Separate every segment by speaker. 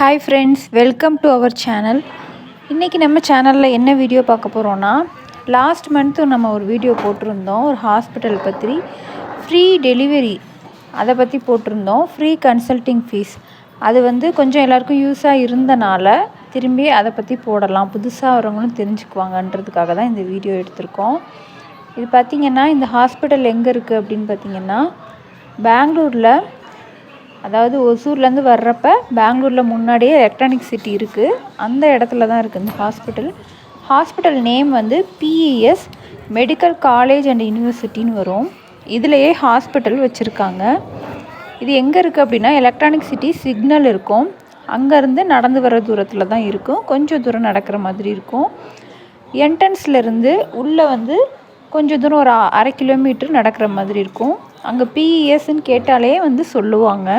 Speaker 1: Hi friends welcome to our channel இன்றைக்கி நம்ம சேனலில் என்ன வீடியோ பார்க்க போகிறோன்னா லாஸ்ட் மந்த்து நம்ம ஒரு வீடியோ போட்டிருந்தோம் ஒரு ஹாஸ்பிட்டல் பற்றி ஃப்ரீ டெலிவரி அதை பற்றி போட்டிருந்தோம் ஃப்ரீ கன்சல்டிங் ஃபீஸ் அது வந்து கொஞ்சம் எல்லாருக்கும் யூஸாக இருந்தனால திரும்பி அதை பற்றி போடலாம் புதுசாக வரவங்களும் தெரிஞ்சுக்குவாங்கன்றதுக்காக தான் இந்த வீடியோ எடுத்திருக்கோம். இது பார்த்திங்கன்னா இந்த ஹாஸ்பிட்டல் எங்கே இருக்குது அப்படின்னு பார்த்திங்கன்னா பெங்களூரில் அதாவது ஒசூர்லேருந்து வர்றப்ப பெங்களூரில் முன்னாடியே எலக்ட்ரானிக் சிட்டி இருக்குது அந்த இடத்துல தான் இருக்குது இந்த ஹாஸ்பிட்டல் ஹாஸ்பிட்டல் நேம் வந்து பிஇஎஸ் மெடிக்கல் காலேஜ் அண்ட் யூனிவர்சிட்டின்னு வரும். இதுலேயே ஹாஸ்பிட்டல் வச்சுருக்காங்க. இது எங்கே இருக்குது அப்படின்னா எலக்ட்ரானிக் சிட்டி சிக்னல் இருக்கும். அங்கேருந்து நடந்து வர தூரத்தில் தான் இருக்கும். கொஞ்சம் தூரம் நடக்கிற மாதிரி இருக்கும். என்ட்ரன்ஸ்லேருந்து உள்ளே வந்து கொஞ்சம் தூரம் ஒரு அரை கிலோமீட்டர் நடக்கிற மாதிரி இருக்கும். அங்கே பிஇஎஸ்ன்னு கேட்டாலே வந்து சொல்லுவாங்க.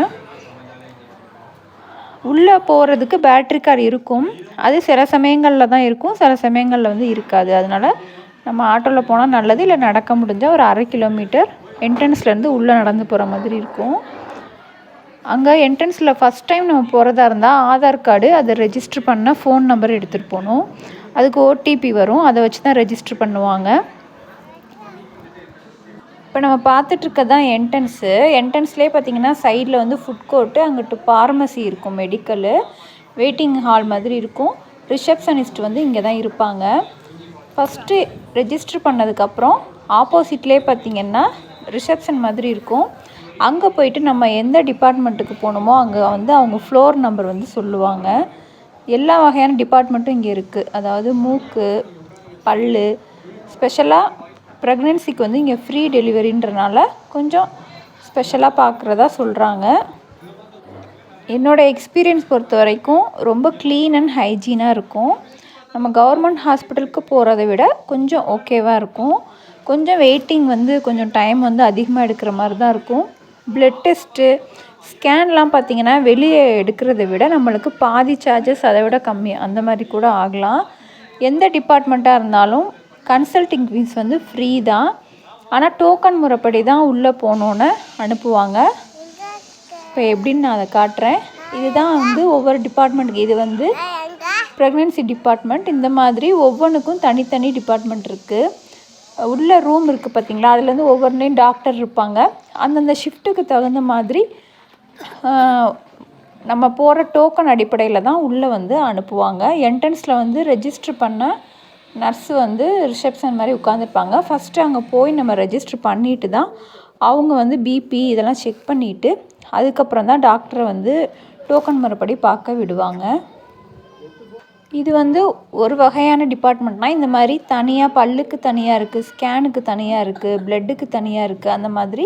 Speaker 1: உள்ளே போகிறதுக்கு பேட்ரி கார் இருக்கும். அது சில சமயங்களில் தான் இருக்கும். சில சமயங்களில் வந்து இருக்காது. அதனால் நம்ம ஆட்டோவில் போனால் நல்லது. இல்லை நடக்க முடிஞ்சால் ஒரு அரை கிலோமீட்டர் என்ட்ரன்ஸ்லேருந்து உள்ளே நடந்து போகிற மாதிரி இருக்கும். அங்கே என்ட்ரன்ஸில் ஃபஸ்ட் டைம் நம்ம போகிறதா இருந்தால் ஆதார் கார்டு அதை ரெஜிஸ்டர் பண்ண ஃபோன் நம்பர் எடுத்துகிட்டு போகணும். அதுக்கு ஓடிபி வரும். அதை வச்சு தான் ரெஜிஸ்டர் பண்ணுவாங்க. இப்போ நம்ம பார்த்துட்ருக்க தான் என்ட்ரன்ஸு. என்ட்ரன்ஸ்லேயே பார்த்தீங்கன்னா சைடில் வந்து ஃபுட் கோர்ட்டு அங்கிட்டு ஃபார்மசி இருக்கும் மெடிக்கலு வெயிட்டிங் ஹால் மாதிரி இருக்கும். ரிசப்ஷனிஸ்ட் வந்து இங்கே தான் இருப்பாங்க. ஃபஸ்ட்டு ரெஜிஸ்டர் பண்ணதுக்கப்புறம் ஆப்போசிட்லேயே பார்த்தீங்கன்னா ரிசப்ஷன் மாதிரி இருக்கும். அங்கே போயிட்டு நம்ம எந்த டிபார்ட்மெண்ட்டுக்கு போகணுமோ அங்கே வந்து அவங்க ஃப்ளோர் நம்பர் வந்து சொல்லுவாங்க. எல்லா வகையான டிபார்ட்மெண்ட்டும் இங்கே இருக்குது அதாவது மூக்கு பல் ஸ்பெஷலாக ப்ரெக்னென்சிக்கு வந்து இங்கே ஃப்ரீ டெலிவரின்றனால கொஞ்சம் ஸ்பெஷலாக பார்க்குறதா சொல்கிறாங்க என்னோடய எக்ஸ்பீரியன்ஸ் பொறுத்த வரைக்கும் ரொம்ப க்ளீன் அண்ட் ஹைஜீனாக இருக்கும். நம்ம கவர்மெண்ட் ஹாஸ்பிட்டலுக்கு போகிறத விட கொஞ்சம் ஓகேவாக இருக்கும். கொஞ்சம் வெயிட்டிங் வந்து கொஞ்சம் டைம் வந்து அதிகமாக எடுக்கிற மாதிரி தான் இருக்கும். ப்ளட் டெஸ்ட்டு ஸ்கேன்லாம் பார்த்தீங்கன்னா வெளியே எடுக்கிறத விட நம்மளுக்கு பாதி சார்ஜஸ் அதை விட கம்மி. அந்த மாதிரி கூட ஆகலாம். எந்த டிபார்ட்மெண்ட்டாக இருந்தாலும் கன்சல்டிங் ஃபீஸ் வந்து ஃப்ரீ தான். ஆனால் டோக்கன் முறைப்படி தான் உள்ளே போகணுன்னு அனுப்புவாங்க. இப்போ எப்படின்னு நான் அதை காட்டுறேன். இதுதான் வந்து ஒவ்வொரு டிபார்ட்மெண்ட்டுக்கு இது வந்து ப்ரெக்னென்சி டிபார்ட்மெண்ட் இந்த மாதிரி ஒவ்வொன்றுக்கும் தனித்தனி டிபார்ட்மெண்ட் இருக்குது உள்ள ரூம் இருக்குது பார்த்தீங்களா? அதுலேருந்து ஒவ்வொன்றையும் டாக்டர் இருப்பாங்க. அந்தந்த ஷிஃப்ட்டுக்கு தகுந்த மாதிரி நம்ம போகிற டோக்கன் அடிப்படையில் தான் உள்ளே வந்து அனுப்புவாங்க. என்ட்ரன்ஸில் வந்து ரெஜிஸ்டர் பண்ண நர்ஸு வந்து ரிசப்ஷன் மாதிரி உட்காந்துருப்பாங்க ஃபஸ்ட்டு அங்கே போய் நம்ம ரெஜிஸ்டர் பண்ணிட்டு தான் அவங்க வந்து பிபி இதெல்லாம் செக் பண்ணிவிட்டு அதுக்கப்புறம் தான் டாக்டரை வந்து டோக்கன் முறைப்படி பார்க்க விடுவாங்க. இது வந்து ஒரு வகையான டிபார்ட்மெண்ட்னால் இந்த மாதிரி தனியாக பல்லுக்கு தனியாக இருக்குது ஸ்கேனுக்கு தனியாக இருக்குது பிளட்டுக்கு தனியாக இருக்குது அந்த மாதிரி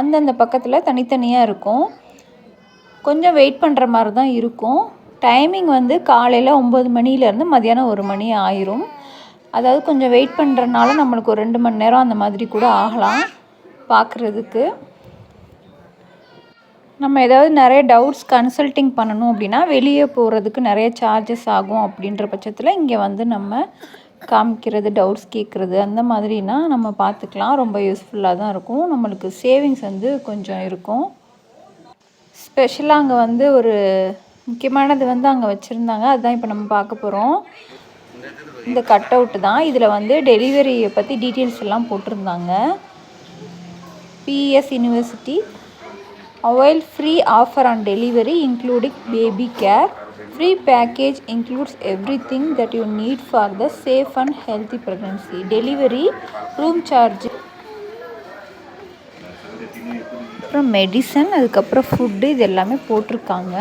Speaker 1: அந்தந்த பக்கத்தில் தனித்தனியாக இருக்கும். கொஞ்சம் வெயிட் பண்ணுற மாதிரி தான் இருக்கும். டைமிங் வந்து காலையில் ஒம்பது மணிலேருந்து மதியானம் ஒரு மணி ஆயிரும். அதாவது கொஞ்சம் வெயிட் பண்ணுறனால நம்மளுக்கு ஒரு ரெண்டு மணி நேரம் அந்த மாதிரி கூட ஆகலாம் பார்க்குறதுக்கு. நம்ம ஏதாவது நிறைய டவுட்ஸ் கன்சல்டிங் பண்ணணும் அப்படின்னா வெளியே போகிறதுக்கு நிறைய சார்ஜஸ் ஆகும் அப்படின்ற பட்சத்தில் இங்கே வந்து நம்ம காமிக்கிறது டவுட்ஸ் கேட்குறது அந்த மாதிரினா நம்ம பார்த்துக்கலாம். ரொம்ப யூஸ்ஃபுல்லாக தான் இருக்கும். நம்மளுக்கு சேவிங்ஸ் வந்து கொஞ்சம் இருக்கும். ஸ்பெஷலாக அங்கே வந்து ஒரு முக்கியமானது வந்து அங்கே வச்சுருந்தாங்க. அதுதான் இப்போ நம்ம பார்க்க போகிறோம் இந்த கட் அவுட்டு தான். இதில் வந்து டெலிவரியை பற்றி டீட்டெயில்ஸ் எல்லாம் போட்டிருந்தாங்க. P S university avail free offer on delivery including baby care free package includes everything that you need for the safe and healthy pregnancy delivery room charge அப்புறம் மெடிசன் அதுக்கப்புறம் food இது எல்லாமே போட்டிருக்காங்க.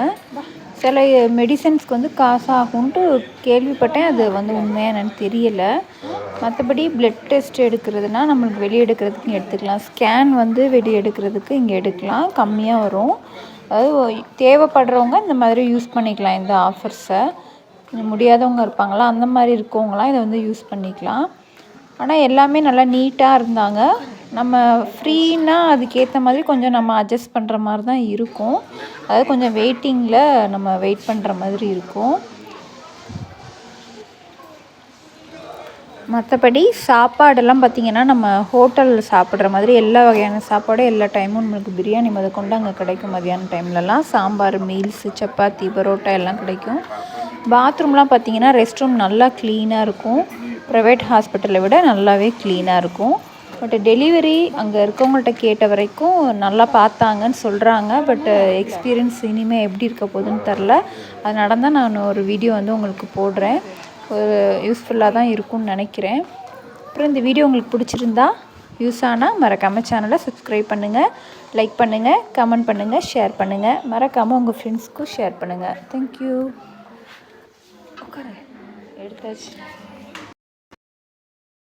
Speaker 1: சில மெடிசன்ஸ்க்கு வந்து காசு ஆகும்ன்ட்டு கேள்விப்பட்டேன். அது வந்து உண்மையாக என்னென்னு தெரியலை. மற்றபடி பிளட் டெஸ்ட் எடுக்கிறதுனா நம்மளுக்கு வெளியே எடுக்கிறதுக்கு எடுத்துக்கலாம். ஸ்கேன் வந்து வெளியே எடுக்கிறதுக்கு இங்கே எடுக்கலாம். கம்மியாக வரும். அதாவது தேவைப்படுறவங்க இந்த மாதிரி யூஸ் பண்ணிக்கலாம். இந்த ஆஃபர்ஸை முடியாதவங்க இருப்பாங்களா? அந்த மாதிரி இருக்கவங்களாம் இதை வந்து யூஸ் பண்ணிக்கலாம். ஆனால் எல்லாமே நல்லா நீட்டாக இருந்தாங்க. நம்ம ஃப்ரீனா அதுக்கேற்ற மாதிரி கொஞ்சம் நம்ம அட்ஜஸ்ட் பண்ணுற மாதிரி தான் இருக்கும். அதாவது கொஞ்சம் வெயிட்டிங்கில் நம்ம வெயிட் பண்ணுற மாதிரி இருக்கும். மற்றபடி சாப்பாடெல்லாம் பார்த்திங்கன்னா நம்ம ஹோட்டலில் சாப்பிட்ற மாதிரி எல்லா வகையான சாப்பாடும் எல்லா டைமும் நம்மளுக்கு பிரியாணி முதற்கொண்டு கொண்டு அங்கே கிடைக்கும். மதியான டைம்லலாம் சாம்பார் மீல்ஸு சப்பாத்தி பரோட்டா எல்லாம் கிடைக்கும். பாத்ரூம்லாம் பார்த்திங்கன்னா ரெஸ்ட் ரூம் நல்லா க்ளீனாக இருக்கும். ப்ரைவேட் ஹாஸ்பிட்டலை விட நல்லாவே க்ளீனாக இருக்கும். பட் டெலிவரி அங்கே இருக்கவங்கள்ட்ட கேட்ட வரைக்கும் நல்லா பார்த்தாங்கன்னு சொல்கிறாங்க பட் எக்ஸ்பீரியன்ஸ் இனிமேல் எப்படி இருக்க போகுதுன்னு தெரில அது நடந்தால் நான் ஒரு வீடியோ வந்து உங்களுக்கு போடுறேன். ஒரு யூஸ்ஃபுல்லாக தான் இருக்கும்னு நினைக்கிறேன். அப்புறம் இந்த வீடியோ உங்களுக்கு பிடிச்சிருந்தா யூஸ் ஆனால் மறக்காமல் சேனலை சப்ஸ்கிரைப் பண்ணுங்கள் லைக் பண்ணுங்கள் கமெண்ட் பண்ணுங்கள் ஷேர் பண்ணுங்கள் மறக்காமல் உங்கள் ஃப்ரெண்ட்ஸ்க்கும் ஷேர் பண்ணுங்கள் தேங்க்யூ உட்காரு. எடுத்தாச்சு.